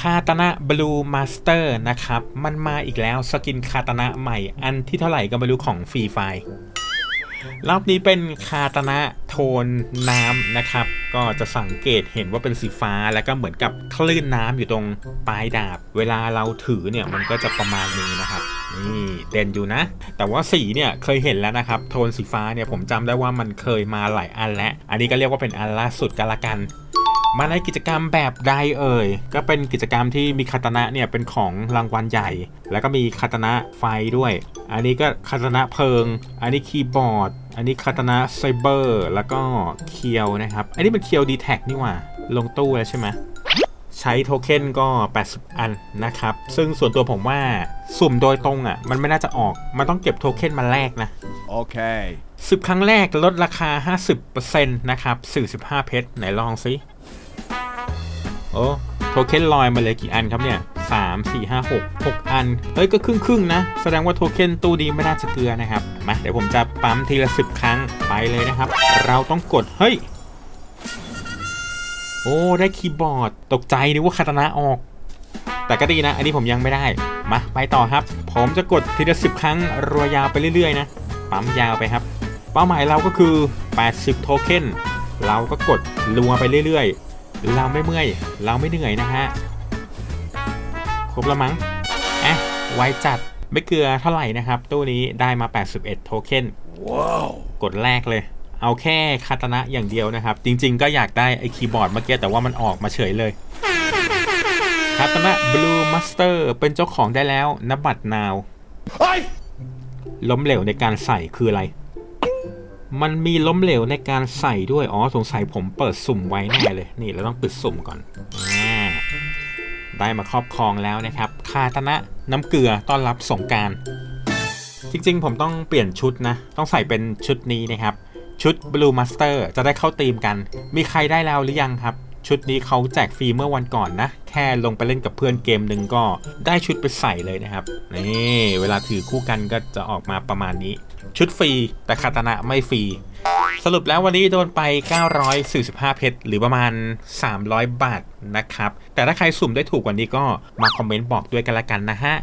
คาตานะบลูมาสเตอร์นะครับ มันมาอีกแล้วสกินคาตานะใหม่ อันที่เท่าไหร่ก็ไม่รู้ของฟรีไฟรอบนี้เป็นคาตานะโทนน้ำนะครับ ก็จะสังเกตเห็นว่าเป็นสีฟ้าแล้วก็เหมือนกับคลื่นน้ำอยู่ตรงปลายดาบ เวลาเราถือเนี่ยมันก็จะประมาณนี้นะครับ นี่เด่นอยู่นะ แต่ว่าสีเนี่ยเคยเห็นแล้วนะครับ โทนสีฟ้าเนี่ยผมจำได้ว่ามันเคยมาหลายอันแล้ว อันนี้ก็เรียกว่าเป็นอันล่าสุดกันละกัน มาในกิจกรรมแบบใดเอ่ย ก็เป็นกิจกรรมที่มีคาตานะเนี่ยเป็นของรางวัลใหญ่ แล้วก็มีคาตานะไฟด้วย อันนี้ก็คาตานะเพลิง อันนี้คีย์บอร์ด อันนี้คาตานะไซเบอร์ แล้วก็เคียวนะครับ อันนี้เป็นเคียวดีแท็นี่หว่า ลงตู้แล้วใช่ไหมใช้โทเค็นก็ 80 อันนะครับ ซึ่งส่วนตัวผมว่าสุ่มโดยตรงอะ มันไม่น่าจะออก มันต้องเก็บโทเค็นมาแลกนะ Okay. 10 ครั้งแรกลดราคา 50%นะครับ 45 เพชร ไหนลองสิ โอ้โทเค็นลอยมาเลยกี่อันครับเนี่ย3 4 5 6 6อัน เฮ้ย ก็ครึ่งครึ่งนะ แสดงว่าโทเค็นตู้ดีไม่น่าจะเกลือนะครับ มา เดี๋ยวผมจะปั๊มทีละ10ครั้งไปเลยนะครับ เราต้องกด เฮ้ย โอ้ ได้คีย์บอร์ด ตกใจนึกว่าคาตานะออก แต่ก็ดีนะ อันนี้ผมยังไม่ได้ มา ไปต่อครับ ผมจะกดทีละ10ครั้งรัวยาวไปเรื่อยๆนะ ปั๊มยาวไปครับ เป้าหมายเราก็คือ 80 โทเค็น เราก็กดรัวไปเรื่อยๆ เราไม่เมื่อย เราไม่เหนื่อยนะฮะ ครบแล้วมั้งแอะไวจัดไม่เกลือเท่าไหร่นะครับ ตู้นี้ได้มา 81 โทเค็น Whoa. กดแรกเลย เอาแค่คาตานะอย่างเดียวนะครับ จริงๆก็อยากได้ไอ้คีย์บอร์ดเมื่อกี้แต่ว่ามันออกมาเฉยเลยคาตานะบลูมาสเตอร์เป็นเจ้าของได้แล้วนบัตรนาว Hey! ล้มเหลวในการใส่คืออะไร มันมีล้มเหลวในการใส่ด้วย อ๋อ สงสัยผมเปิดสุ่มไว้แน่เลย นี่เราต้องปิดสุ่มก่อนอได้มาครอบครองแล้วนะครับ คาตานะน้ำเกลือต้อนรับสงการ จริงๆ ผมต้องเปลี่ยนชุดนะ ต้องใส่เป็นชุดนี้นะครับ ชุด Blue Master จะได้เข้าธีมกัน มีใครได้แล้วหรือยังครับ ชุดนี้เขาแจกฟรีเมื่อวันก่อนนะ แค่ลงไปเล่นกับเพื่อนเกมหนึ่งก็ได้ชุดไปใส่เลยนะครับ นี่ เวลาถือคู่กันก็จะออกมาประมาณนี้ ชุดฟรีแต่คาตานะไม่ฟรี สรุปแล้ววันนี้โดนไป 945 เพชรหรือประมาณ 300 บาทนะครับ แต่ถ้าใครสุ่มได้ถูกกว่านี้ก็มาคอมเมนต์บอกด้วยกันละกันนะฮะ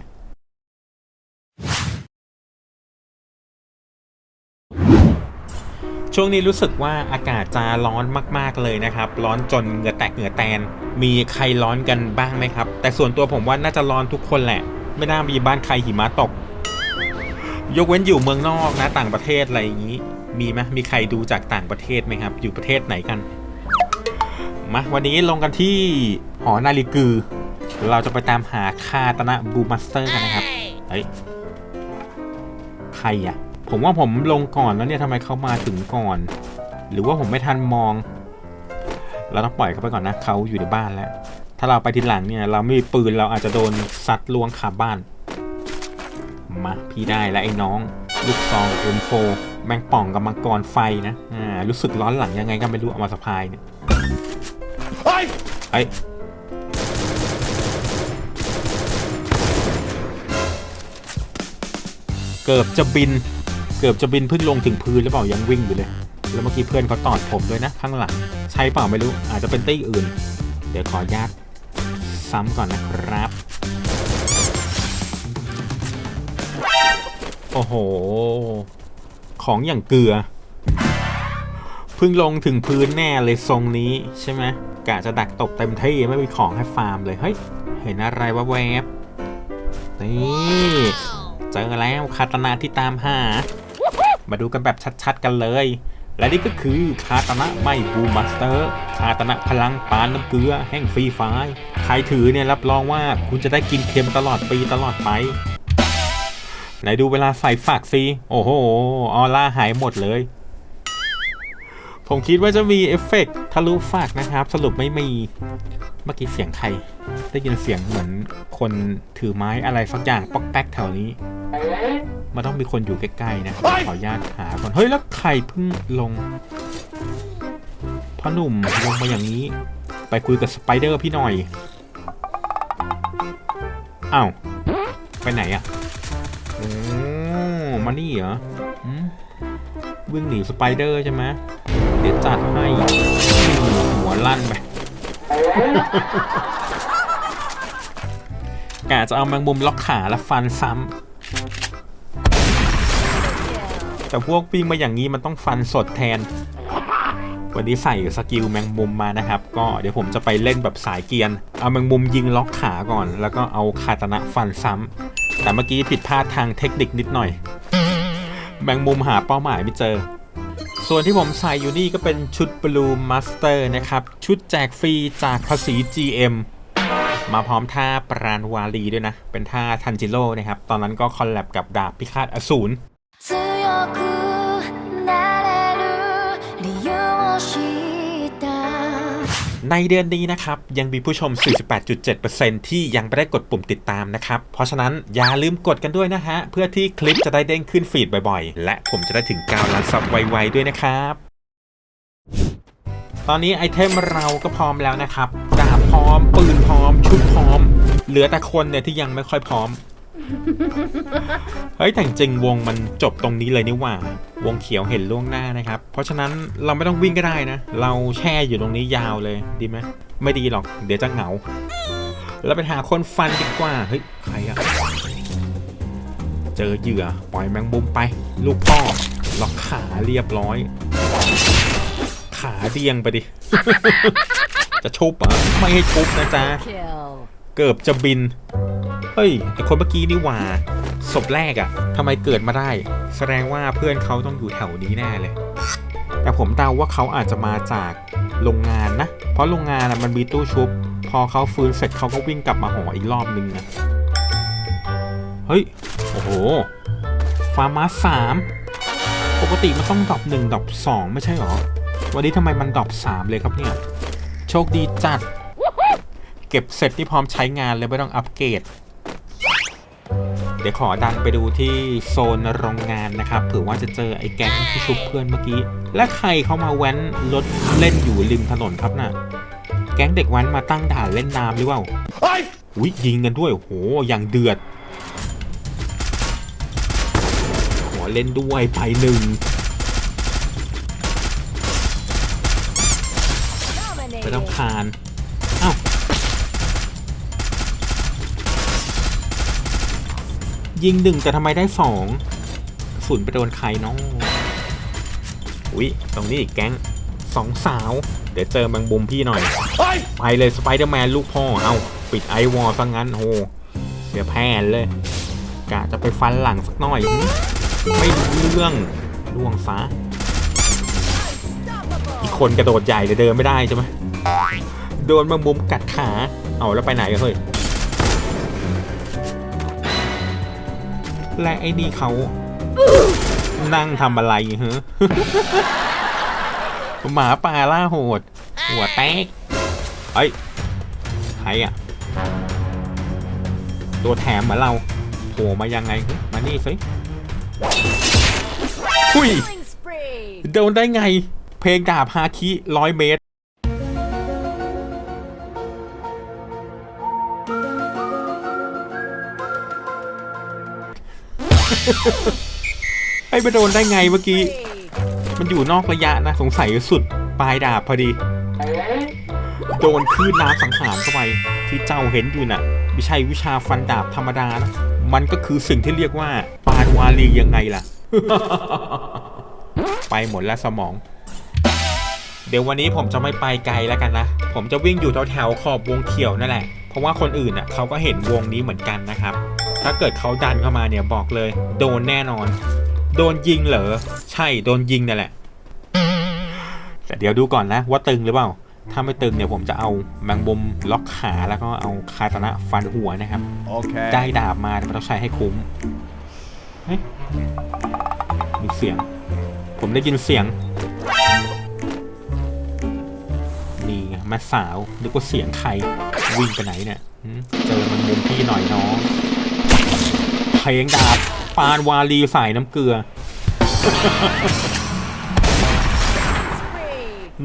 ช่วงนี้รู้สึกว่าอากาศจะร้อนมาก ๆ เลยนะครับ ร้อนจนเหงื่อแตกเหงื่อแตน มีใครร้อนกันบ้างไหมครับ แต่ส่วนตัวผมว่าน่าจะร้อนทุกคนแหละ ไม่น่ามีบ้านใครหิมะตก ยกเว้นอยู่เมืองนอกนะต่างประเทศอะไรอย่างนี้ มีไหมมีใครดูจากต่างประเทศไหมครับ อยู่ประเทศไหนกันมาวันนี้ลงกันที่หอนาฬิกือ เราจะไปตามหาคาตนะบูมาสเตอร์กันนะครับเฮ้ยใครอะผมว่าผมลงก่อนแล้วเนี่ยทำไมเขามาถึงก่อน หรือว่าผมไม่ทันมอง เราต้องปล่อยเขาไปก่อนนะเขาอยู่ในบ้านแล้ว ถ้าเราไปทีหลังเนี่ย เราไม่มีปืนเราอาจจะโดนซัดลวงขาบ้าน มาพี่ได้แล้วไอ้น้อง ลูกซองเอ็มโฟแมงป่องกับมังกรไฟนะอ่ารู้สึกร้อนหลังยังไงก็ไม่รู้เอามาสะพายเนี่ย Hey! เอ้ยเกือบจะบิน เกือบจะบินเพิ่งลงถึงพื้นหรือเปล่ายังวิ่งอยู่เลย แล้วเมื่อกี้เพื่อนเขาตอดผมด้วยนะ ข้างหลัง ใช่เปล่าไม่รู้อาจจะเป็นตี้อื่น เดี๋ยวขออนุญาตซ้ำก่อนนะครับ โอ้โห ของอย่างเกลือพิ่งลงถึงพื้นแน่เลยทรงนี้ใช่ไหมกะจะดักตบเต็มที่ไม่มีของให้ฟาร์มเลย เฮ้ย เห็นอะไรวะแวบนี่เจอแล้วคาตานาที่ตามหา มาดูกันแบบชัดๆกันเลย และนี่ก็คือคาตานะไม่บูมาสเตอร์คาตานะพลังปานน้ำเกลือแห่งฟรีไฟล์ใครถือเนี่ยรับรองว่าคุณจะได้กินเค็มตลอดปีตลอดไป ไหนดูเวลาใส่ฝากซีโอ้โห ออร่าหายหมดเลย ผมคิดว่าจะมีเอฟเฟกต์ทะลุฝากนะครับ สรุปไม่มี เมื่อกี้เสียงใคร ได้ยินเสียงเหมือนคนถือไม้อะไรสักอย่างปอกแป๊กแถวนี้มันต้องมีคนอยู่ใกล้ๆนะ ขออนุญาตหาก่อน เฮ้ย แล้วใครเพิ่งลงพ่อหนุ่มลงมาอย่างนี้ ไปคุยกับสไปเดอร์พี่หน่อย อ้าว ไปไหนอะ โอ้มานี่เหรอวิ่งหนีสไปเดอร์ใช่ไหมเดี๋ยวจัดให้หัวลั่นไปกะจะเอาแมงมุมล็อกขาแล้วฟันซ้ำแต่พวกวิ่งมาอย่างนี้มันต้องฟันสดแทน วันนี้ใส่สกิลแมงมุมมานะครับ ก็เดี๋ยวผมจะไปเล่นแบบสายเกียน เอาแมงมุมยิงล็อกขาก่อน แล้วก็เอาคาตานะฟันซ้ำ แต่เมื่อกี้ผิดพลาดทางเทคนิคนิดหน่อย แมงมุมหาเป้าหมายไม่เจอ ส่วนที่ผมใส่อยู่นี่ก็เป็นชุด Blue Master นะครับ ชุดแจกฟรีจากภาษี GM มาพร้อมท่าปราณวาลีด้วยนะ เป็นท่าทันจิโร่นะครับ ตอนนั้นก็คอลแลบกับดาบพิฆาตอสูร ในเดือนนี้นะครับยังมีผู้ชม 48.7%ที่ยังไม่ได้กดปุ่มติดตามนะครับ เพราะฉะนั้นอย่าลืมกดกันด้วยนะฮะ เพื่อที่คลิปจะได้เด้งขึ้นฟีดบ่อยๆ และผมจะได้ถึง9ล้านซับไวๆด้วยนะครับ ตอนนี้ไอเทมเราก็พร้อมแล้วนะครับดาบพร้อม ปืนพร้อม ชุดพร้อม เหลือแต่คนเนี่ยที่ยังไม่ค่อยพร้อม เฮ้ยแต่จริงวงมันจบตรงนี้เลยนี่หว่า วงเขียวเห็นล่วงหน้านะครับ เพราะฉะนั้นเราไม่ต้องวิ่งก็ได้นะ เราแช่อยู่ตรงนี้ยาวเลยดีไหมไม่ดีหรอก เดี๋ยวจะเหงาเราไปหาคนฟันดีกว่า เฮ้ย ใครอะเจอเหยื่อ ปล่อยแมงมุมไป ลูกพ่อล็อกขาเรียบร้อย ขาเดียงไปดิ จะชุบอะ ไม่ให้ชุบนะจ๊ะ kill เกือบจะบิน เฮ้ยไอคนเมื่อกี้นี่หว่าศพแรกอะทำไมเกิดมาได้ แสดงว่าเพื่อนเขาต้องอยู่แถวนี้แน่เลย แต่ผมเดาว่าเขาอาจจะมาจากโรงงานนะ เพราะโรงงานอะมันมีตู้ชุบ พอเขาฟื้นเสร็จเขาก็วิ่งกลับมาหออีกรอบนึงนะ เฮ้ย โอ้โห ฟาร์มาสามปกติมันต้องดรอปหนึ่งดรอปสองไม่ใช่หรอ วันนี้ทำไมมันดรอปสามเลยครับเนี่ย โชคดีจัด เก็บเสร็จที่พร้อมใช้งานเลยไม่ต้องอัปเกรด เดี๋ยวขอดันไปดูที่โซนโรงงานนะครับเผื่อว่าจะเจอไอ้แก๊งที่ชุบเพื่อนเมื่อกี้ และใครเข้ามาแว้นรถเล่นอยู่ริมถนนครับน่ะ แก๊งเด็กแว้นมาตั้งด่านเล่นน้ำหรือเปล่า Hey! อุ้ยยิงกันด้วยโอ้โหอย่างเดือด ขอเล่นด้วยไปหนึ่งไม่ต้อง dominating คาน ยิงหนึ่งแต่ทำไมได้สองกระสุนไปโดนใครเนาะอุ๊ยตรงนี้อีกแก๊งสองสาว เดี๋ยวเจอแมงบุมพี่หน่อย Hey! ไปเลยสไปเดอร์แมนลูกพ่อ เอาปิดไอวอลซะงั้นโหเสียแพนเลย กะจะไปฟันหลังสักหน่อยหึไม่รู้เรื่องล่วงซะอีกคนกระโดดใหญ่เลยเดินไม่ได้ใช่ไหมโดนแมงมุมกัดขา เอาแล้วไปไหนกันเฮ้ย และไอ้นี่เขา นั่งทำอะไรฮะหมาป่าล่าโหด หัวแตกเฮ้ยใครอะ ตัวแถมเหมือนเราโผล่มายังไง มานี่สิหุยโดนได้ไง เพลงดาบฮาคิร้อยเมตร ไอ้ไปโดนได้ไงเมื่อกี้ มันอยู่นอกระยะนะ สงสัยสุดปลายดาบพอดี โดนคลื่นน้ำสังหารเข้าไป ที่เจ้าเห็นอยู่น่ะ ไม่ใช่วิชาฟันดาบธรรมดานะ มันก็คือสิ่งที่เรียกว่า ปานวาลียังไงล่ะ ไปหมดแล้วสมอง เดี๋ยววันนี้ผมจะไม่ไปไกลแล้วกันนะ ผมจะวิ่งอยู่แถวๆขอบวงเขียวนั่นแหละ เพราะว่าคนอื่นน่ะเขาก็เห็นวงนี้เหมือนกันนะครับ ถ้าเกิดเขาดันเข้ามาเนี่ยบอกเลย โดนแน่นอน โดนยิงเหรอ ใช่โดนยิงนั่นแหละ แต่เดี๋ยวดูก่อนนะว่าตึงหรือเปล่า ถ้าไม่ตึงเนี่ยผมจะเอาแมงมุมล็อกขาแล้วก็เอาคาตานะฟันหัวนะครับ Okay. ได้ดาบมาแต่ต้องใช้ให้คุ้มเฮ้ยมีเสียง ผมได้ยินเสียง นี่ไงแม่สาวนึกว่าเสียงใครวิ่งไปไหนเนี่ยหืมเจอมันมุมพี่หน่อยน้องเพ ลงดาบปานวาลีสายน้ำเกลือ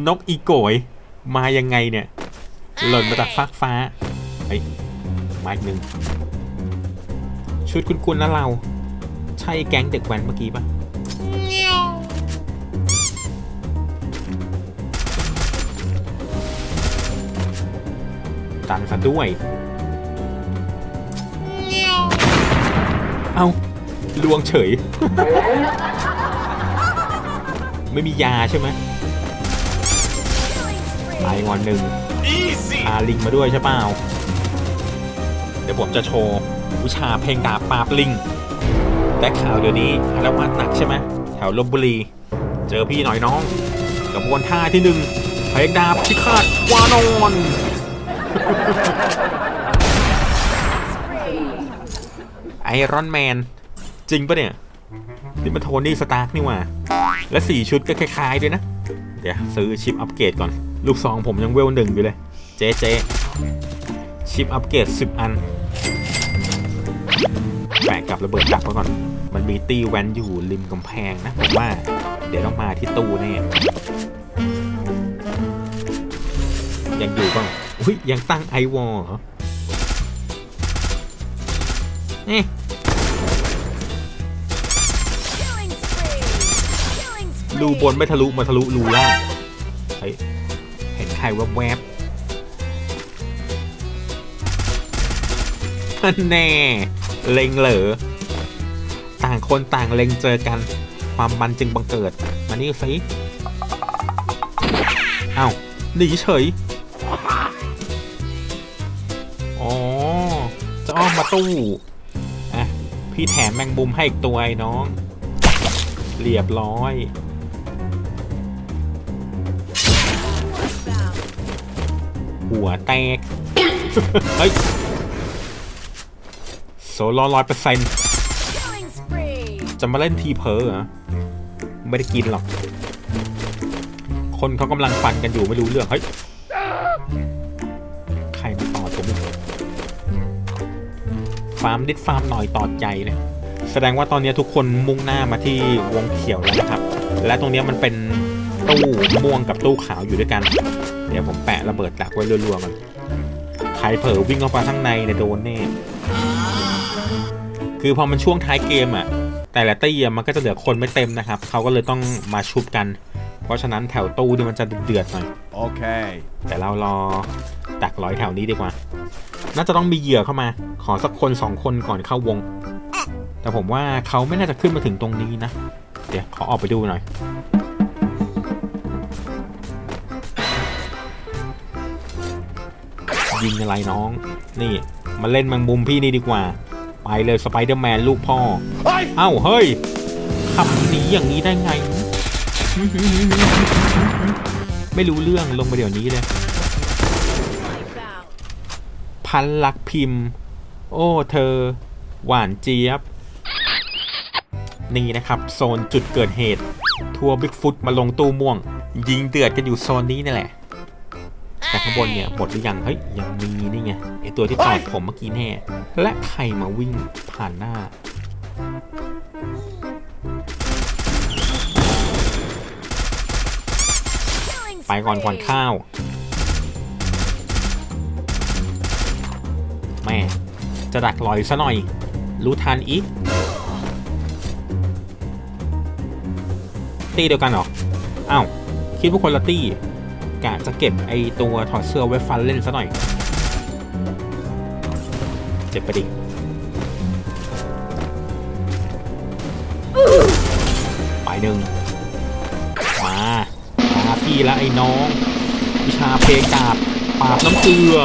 นกอีโกยมายังไงเนี่ย หล่นมาจากฟากฟ้าเฮ้ยมาอีกหนึ่งชุดคุณๆนะเรา ใช่แก๊งเด็กแว้นเมื่อกี้ปะดันซะด้วย เอาลวงเฉย ไม่มียาใช่ไหมตายงอนหนึ่ง Easy. พาลิงมาด้วยใช่เปล่า เดี๋ยวผมจะโชว์วิชาเพลงดาบปราบลิง แต่ข่าวเดี๋ยวนี้อารวาสหนักใช่ไหมแถวลบบุรี เจอพี่หน่อยน้องกระบวนท่าที่หนึ่งเพลงดาบพิฆาตวานอน ไอ รอนแมนจริงปะเนี่ย นี่มันโทนี่สตาร์กนี่ว่า และสี่ชุดก็คล้ายๆด้วยนะ เดี๋ยวซื้อชิปอัปเกรดก่อน ลูกซองผมยังเวลหนึ่งอยู่เลย เจ๊เจ๊ชิปอัปเกรด10อันแปะกับระเบิดดักไว้ก่อน มันมีตีแวนอยู่ริมกำแพงนะผมว่า เดี๋ยวต้องมาที่ตู้แน่ยังอยู่บ้างอุ้ยยังตั้งไอวอลเหรอ เอ๊ะ Killing spree. Killing spree. รูบนไม่ทะลุมาทะลุรูล่างเฮ้ยเห็นใครแวบๆนั่นแน่ เล็งเหลอ ต่างคนต่างเล็งเจอกัน ความมันจึงบังเกิด มานี่สิเอ้าหนีเฉย อ๋อ จะอ้อมมาตู้ พี่แถมแมงมุมให้อีกตัวไอ้น้อง เรียบร้อย หัวแตก เฮ้ย โซโลร้อยเปอร์เซ็นต์จะมาเล่นทีเพอเหรอ ไม่ได้กินหรอก คนเขากำลังฟันกันอยู่ไม่รู้เรื่อง เฮ้ย ฟาร์มนิดฟาร์มหน่อยตอดใจเลยแสดงว่าตอนนี้ทุกคนมุ่งหน้ามาที่วงเขียวแล้วนะครับ และตรงเนี้ยมันเป็นตู้ม่วงกับตู้ขาวอยู่ด้วยกัน เดี๋ยวผมแปะระเบิดดักไว้รัวๆกันใครเผลอวิ่งเข้าไปข้างในเนี่ยโดนแน่คือพอมันช่วงท้ายเกมอะ แต่ละตี้อะมันก็จะเหลือคนไม่เต็มนะครับ เขาก็เลยต้องมาชุบกัน เพราะฉะนั้นแถวตู้นี่มันจะเดือดๆหน่อย Okay. แต่เรารอดักร้อยแถวนี้ดีกว่า น่าจะต้องมีเหยื่อเข้ามา ขอสักคนสองคนก่อนเข้าวง แต่ผมว่าเขาไม่น่าจะขึ้นมาถึงตรงนี้นะ เดี๋ยวขอออกไปดูหน่อย ยิงอะไรน้อง นี่มาเล่นแมังมุมพี่นี่ดีกว่า ไปเลยสไปเดอร์แมนลูกพ่อ Hey! เอ้าเฮ้ยขับหนีอย่างนี้ได้ไง ไม่รู้เรื่องลงมาเดี๋ยวนี้เลย พันลักพิมพ์ โอ้เธอ หวานเจี๊ยบ นี่นะครับ โซนจุดเกิดเหตุ ทัวร์บิ๊กฟุตมาลงตู้ม่วง ยิงเดือดกันอยู่โซนนี้นี่แหละ แต่ข้างบนเนี่ยหมดหรือยัง เฮ้ย ยังมีนี่ไงไอตัวที่ตอดผมเมื่อกี้แน่ และใครมาวิ่งผ่านหน้าไปก่อนก่อนข้าว แม่จะดักลอยซะหน่อย รู้ทันอีก ตีเดียวกันหรออ้าวคิดว่าคนละตี้กะจะเก็บไอตัวถอดเสื้อไว้ฟันเล่นซะหน่อย เจ็บไปดิไปหนึ่งมามาพี่ละไอ้น้อง วิชาเพลงดาบปาบน้ำเกลือ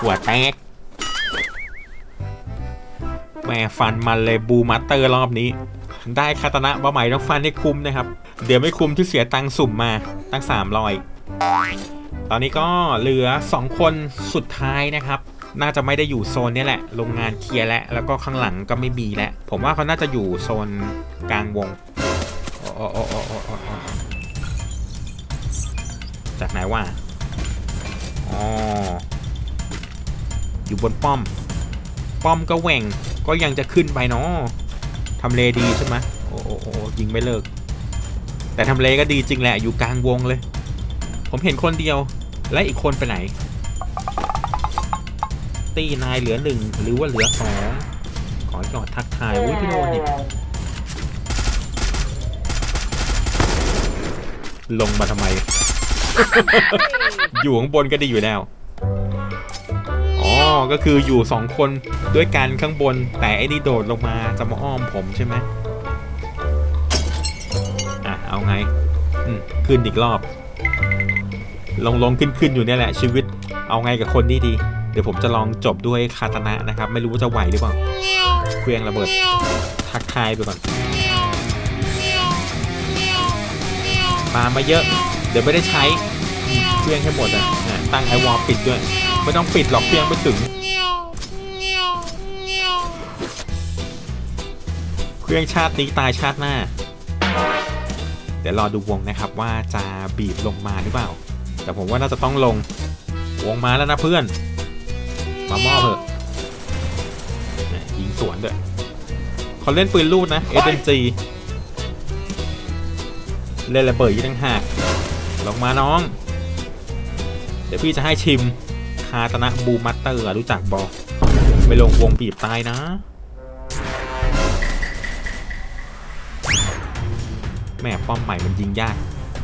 หัวแตกแม่ฟันมันเลยบูมัตเตอร์รอบนี้ ได้คาตนะบะใหม่ต้องฟันให้คุ้มนะครับ เดี๋ยวไม่คุ้มที่เสียตังสุ่มมาตั้ง300ตอนนี้ก็เหลือ 2 คนสุดท้ายนะครับ น่าจะไม่ได้อยู่โซนนี้แหละ โรงงานเคลียร์แล้ว แล้วก็ข้างหลังก็ไม่มีแล้ว ผมว่าเขาน่าจะอยู่โซนกลางวงจากไหนวะ อ๋อ อยู่บนป้อม ป้อมก็แหว่งก็ยังจะขึ้นไปเนาะทำเลดีใช่ไหมโอ้โอโอยิงไม่เลิก แต่ทำเลก็ดีจริงแหละอยู่กลางวงเลย ผมเห็นคนเดียวและอีกคนไปไหน ตีนายเหลือหนึ่งหรือว่าเหลือสองขอจอดทักทายอุ้ยพี่โดนนี่ลงมาทำไม อยู่ข้างบนก็ดีอยู่แล้ว อ๋อ ก็คืออยู่สองคนด้วยกันข้างบน แต่ไอ้นี่โดดลงมาจะมาอ้อมผมใช่ไหมอะ เอาไง อืม ขึ้นอีกรอบ ลงลงขึ้นขึ้นอยู่เนี่ยแหละ ชีวิต เอาไงกับคนนี้ดี เดี๋ยวผมจะลองจบด้วยคาตนะนะครับ ไม่รู้ว่าจะไหวหรือเปล่า เครื่องระเบิด ทักทายไปก่อน มามาเยอะ ดี๋ยวไม่ได้ใช้เครื่องให้หมดอะตั้งไอวอลปิดด้วย ไม่ต้องปิดหรอกเครื่องไม่ถึงเครื่องชาตินี้ตายชาติหน้า เดี๋ยวรอดูวงนะครับว่าจะบีบลงมาหรือเปล่า แต่ผมว่าน่าจะต้องลง วงมาแล้วนะเพื่อนมามอบเถอะยิงสวนด้วยเขาเล่นปืนลูดนะ SMG เล่นระเบิดยี่ตั้งหาก ลงมาน้อง เดี๋ยวพี่จะให้ชิมคาตนะบูมัตเตอร์รู้จักบอกไม่ลงวงบีบตายนะ แม่ป้อมใหม่มันยิงยาก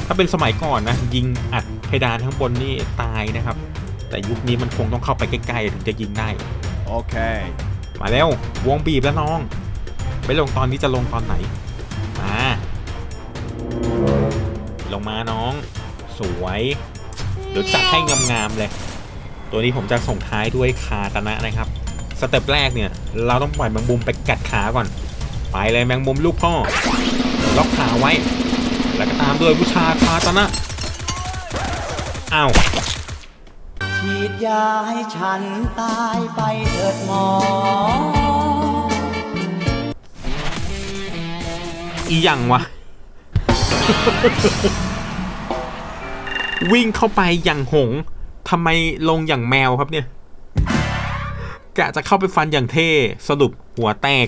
ถ้าเป็นสมัยก่อนนะ ยิงอัดเพดานข้างบนนี่ตายนะครับ แต่ยุคนี้มันคงต้องเข้าไปใกล้ๆถึงจะยิงได้ Okay. มาแล้ววงบีบแล้วน้อง ไม่ลงตอนนี้จะลงตอนไหน มา ลงมาน้อง สวยเดี๋ยวจัดให้งามๆเลย ตัวนี้ผมจะส่งท้ายด้วยคาตนะนะครับ สเต็ปแรกเนี่ย เราต้องปล่อยแมงมุมไปกัดขาก่อน ไปเลยแมงมุมลูกพ่อ ล็อกขาไว้ แล้วก็ตามด้วยวิชาคาตนะ อ้าวฉีดยาให้ฉันตายไปเถิดหมอ อีหยังวะ วิ่งเข้าไปอย่างหงทำไมลงอย่างแมวครับเนี่ย กะจะเข้าไปฟันอย่างเท่ สรุปหัวแตก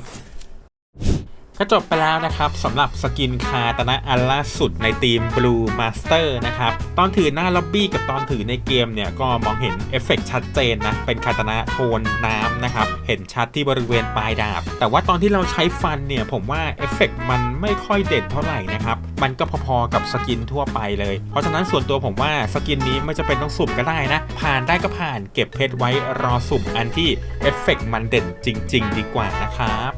ก็จบไปแล้วนะครับสำหรับสกินคาตนะอันล่าสุดในทีม Blue Master นะครับ ตอนถือหน้าล็อบบี้กับตอนถือในเกมเนี่ย ก็มองเห็นเอฟเฟกต์ชัดเจนนะ เป็นคาตนะโทนน้ำนะครับ เห็นชัดที่บริเวณปลายดาบ แต่ว่าตอนที่เราใช้ฟันเนี่ย ผมว่าเอฟเฟกต์มันไม่ค่อยเด่นเท่าไหร่นะครับ มันก็พอๆกับสกินทั่วไปเลย เพราะฉะนั้นส่วนตัวผมว่าสกินนี้ไม่จะเป็นต้องสุ่มก็ได้นะ ผ่านได้ก็ผ่านเก็บเพชรไว้รอสุ่มอันที่เอฟเฟกต์มันเด่นจริง ๆ ดีกว่านะครับ